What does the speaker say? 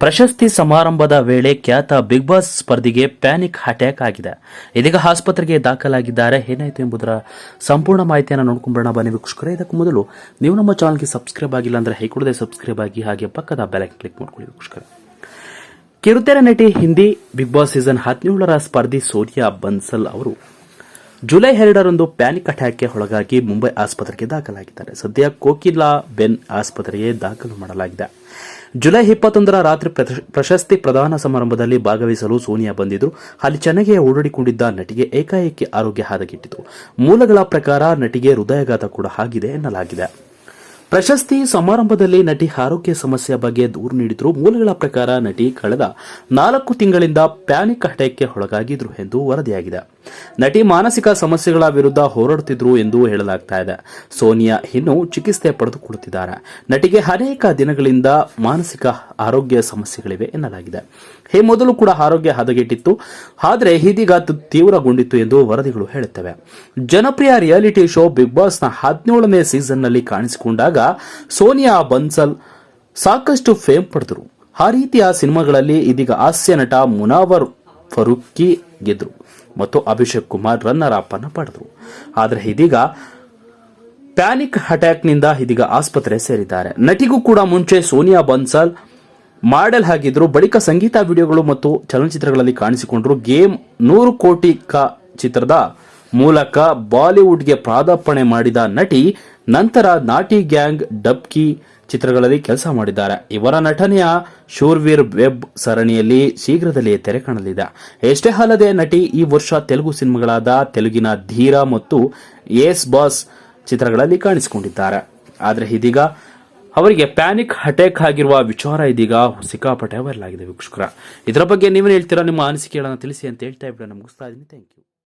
ಪ್ರಶಸ್ತಿ ಸಮಾರಂಭದ ವೇಳೆ ಖ್ಯಾತ ಬಿಗ್ ಬಾಸ್ ಸ್ಪರ್ಧಿಗೆ ಪ್ಯಾನಿಕ್ ಅಟ್ಯಾಕ್ ಆಗಿದೆ. ಇದೀಗ ಆಸ್ಪತ್ರೆಗೆ ದಾಖಲಾಗಿದ್ದಾರೆ. ಏನಾಯಿತು ಎಂಬುದರ ಸಂಪೂರ್ಣ ಮಾಹಿತಿಯನ್ನು ನೋಡ್ಕೊಂಡ್ಬರೋಣ ಬನ್ನಿ ವೀಕ್ಷಕರೇ, ಇದಕ್ಕೂ ಮೊದಲು ನೀವು ನಮ್ಮ ಚಾನಲ್ಗೆ ಸಬ್ಸ್ಕ್ರೈಬ್ ಆಗಿಲ್ಲ ಅಂದರೆ ಹೈ ಕೂಡದೆ ಸಬ್ಸ್ಕ್ರೈಬ್ ಆಗಿ ಹಾಗೆ ಪಕ್ಕದ ಬೆಲ್ ಕ್ಲಿಕ್ ಮಾಡ್ಕೊಳ್ಳಿ ವೀಕ್ಷಕರೇ. ಕಿರುತೆರೆ ನಟಿ ಹಿಂದಿ ಬಿಗ್ ಬಾಸ್ ಸೀಸನ್ ಹದಿನೇಳರ ಸ್ಪರ್ಧಿ ಸೋನಿಯಾ ಬನ್ಸಲ್ ಅವರು ಜುಲೈ ಎರಡರಂದು ಪ್ಯಾನಿಕ್ ಅಟ್ಯಾಕ್ಗೆ ಒಳಗಾಗಿ ಮುಂಬೈ ಆಸ್ಪತ್ರೆಗೆ ದಾಖಲಾಗಿದ್ದಾರೆ. ಸದ್ಯ ಕೋಕಿಲಾ ಬೆನ್ ಆಸ್ಪತ್ರೆಗೆ ದಾಖಲು ಮಾಡಲಾಗಿದೆ. ಜುಲೈ ಇಪ್ಪತ್ತೊಂದರ ರಾತ್ರಿ ಪ್ರಶ- ಪ್ರಶಸ್ತಿ ಪ್ರದಾನ ಸಮಾರಂಭದಲ್ಲಿ ಭಾಗವಹಿಸಲು ಸೋನಿಯಾ ಬಂದಿದ್ದು ಅಲ್ಲಿ ಚೆನ್ನಾಗಿ ಓಡಾಡಿಕೊಂಡಿದ್ದ ನಟಿಗೆ ಏಕಾಏಕಿ ಆರೋಗ್ಯ ಹದಗೆಟ್ಟಿತು. ಮೂಲಗಳ ಪ್ರಕಾರ ನಟಿಗೆ ಹೃದಯಾಘಾತ ಕೂಡ ಆಗಿದೆ ಎನ್ನಲಾಗಿದೆ. ಪ್ರಶಸ್ತಿ ಸಮಾರಂಭದಲ್ಲಿ ನಟಿ ಆರೋಗ್ಯ ಸಮಸ್ಯೆ ಬಗ್ಗೆ ದೂರು ನೀಡಿದ್ರು ಮೂಲಗಳ ಪ್ರಕಾರ ನಟಿ ಕಳೆದ ನಾಲ್ಕು ತಿಂಗಳಿಂದ ಪ್ಯಾನಿಕ್ ಅಟ್ಯಾಕ್ಗೆ ಒಳಗಾಗಿದ್ರು ಎಂದು ವರದಿಯಾಗಿದೆ. ನಟಿ ಮಾನಸಿಕ ಸಮಸ್ಯೆಗಳ ವಿರುದ್ಧ ಹೋರಾಡುತ್ತಿದ್ರು ಎಂದು ಹೇಳಲಾಗ್ತಾ ಇದೆ. ಸೋನಿಯಾ ಇನ್ನು ಚಿಕಿತ್ಸೆ ಪಡೆದುಕೊಳ್ಳುತ್ತಿದ್ದಾರೆ. ನಟಿಗೆ ಅನೇಕ ದಿನಗಳಿಂದ ಮಾನಸಿಕ ಆರೋಗ್ಯ ಸಮಸ್ಯೆಗಳಿವೆ ಎನ್ನಲಾಗಿದೆ. ಈ ಮೊದಲು ಕೂಡ ಆರೋಗ್ಯ ಹದಗೆಟ್ಟಿತ್ತು. ಆದರೆ ಇದೀಗ ತೀವ್ರಗೊಂಡಿತ್ತು ಎಂದು ವರದಿಗಳು ಹೇಳುತ್ತವೆ. ಜನಪ್ರಿಯ ರಿಯಾಲಿಟಿ ಶೋ ಬಿಗ್ ಬಾಸ್ನ ಹದಿನೇಳನೇ ಸೀಸನ್ನಲ್ಲಿ ಕಾಣಿಸಿಕೊಂಡಾಗ ಸೋನಿಯಾ ಬನ್ಸಲ್ ಸಾಕಷ್ಟು ಫೇಮ್ ಪಡೆದರು. ಆ ರೀತಿಯ ಸಿನಿಮಾಗಳಲ್ಲಿ ಇದೀಗ ಹಾಸ್ಯ ನಟ ಮುನಾವರ್ ಫರೂಕಿ ಗೆದ್ರು ಮತ್ತು ಅಭಿಷೇಕ್ ಕುಮಾರ್ ರನ್ನರ್ ಅಪ್ ಅನ್ನು ಪಡೆದರು. ಆದರೆ ಇದೀಗ ಪ್ಯಾನಿಕ್ ಅಟ್ಯಾಕ್ನಿಂದ ಇದೀಗ ಆಸ್ಪತ್ರೆ ಸೇರಿದ್ದಾರೆ. ನಟಿಗೂ ಕೂಡ ಮುಂಚೆ ಸೋನಿಯಾ ಬನ್ಸಲ್ ಮಾಡೆಲ್ ಆಗಿದ್ರು. ಬಳಿಕ ಸಂಗೀತ ವಿಡಿಯೋಗಳು ಮತ್ತು ಚಲನಚಿತ್ರಗಳಲ್ಲಿ ಕಾಣಿಸಿಕೊಂಡರು. ಗೇಮ್ ನೂರು ಕೋಟಿ ಕ ಚಿತ್ರದ ಮೂಲಕ ಬಾಲಿವುಡ್ಗೆ ಪಾದಾರ್ಪಣೆ ಮಾಡಿದ ನಟಿ ನಂತರ ನಾಟಿ ಗ್ಯಾಂಗ್ ಡಬ್ಕಿ ಚಿತ್ರಗಳಲ್ಲಿ ಕೆಲಸ ಮಾಡಿದ್ದಾರೆ. ಇವರ ನಟನೆಯ ಶೂರ್ವೀರ್ ವೆಬ್ ಸರಣಿಯಲ್ಲಿ ಶೀಘ್ರದಲ್ಲಿಯೇ ತೆರೆ ಕಾಣಲಿದೆ. ಎಷ್ಟೇ ಅಲ್ಲದೆ ನಟಿ ಈ ವರ್ಷ ತೆಲುಗು ಸಿನಿಮಾಗಳಾದ ತೆಲುಗಿನ ಧೀರ ಮತ್ತು ಏಸ್ ಬಾಸ್ ಚಿತ್ರಗಳಲ್ಲಿ ಕಾಣಿಸಿಕೊಂಡಿದ್ದಾರೆ. ಆದರೆ ಇದೀಗ ಅವರಿಗೆ ಪ್ಯಾನಿಕ್ ಅಟ್ಯಾಕ್ ಆಗಿರುವ ವಿಚಾರ ಇದೀಗ ಸಿಕ್ಕಾಪಟ್ಟೆ ವೈರಲ್ ಆಗಿದೆ ವೀಕ್ಷಕರ. ಇದರ ಬಗ್ಗೆ ನೀವೇನು ಹೇಳ್ತೀರಾ? ನಿಮ್ಮ ಅನಿಸಿಕೆಗಳನ್ನು ತಿಳಿಸಿ ಅಂತ ಹೇಳ್ತಾ ಮುಗಿಸ್ತಾ ಇದ್ದೀನಿ. Thank you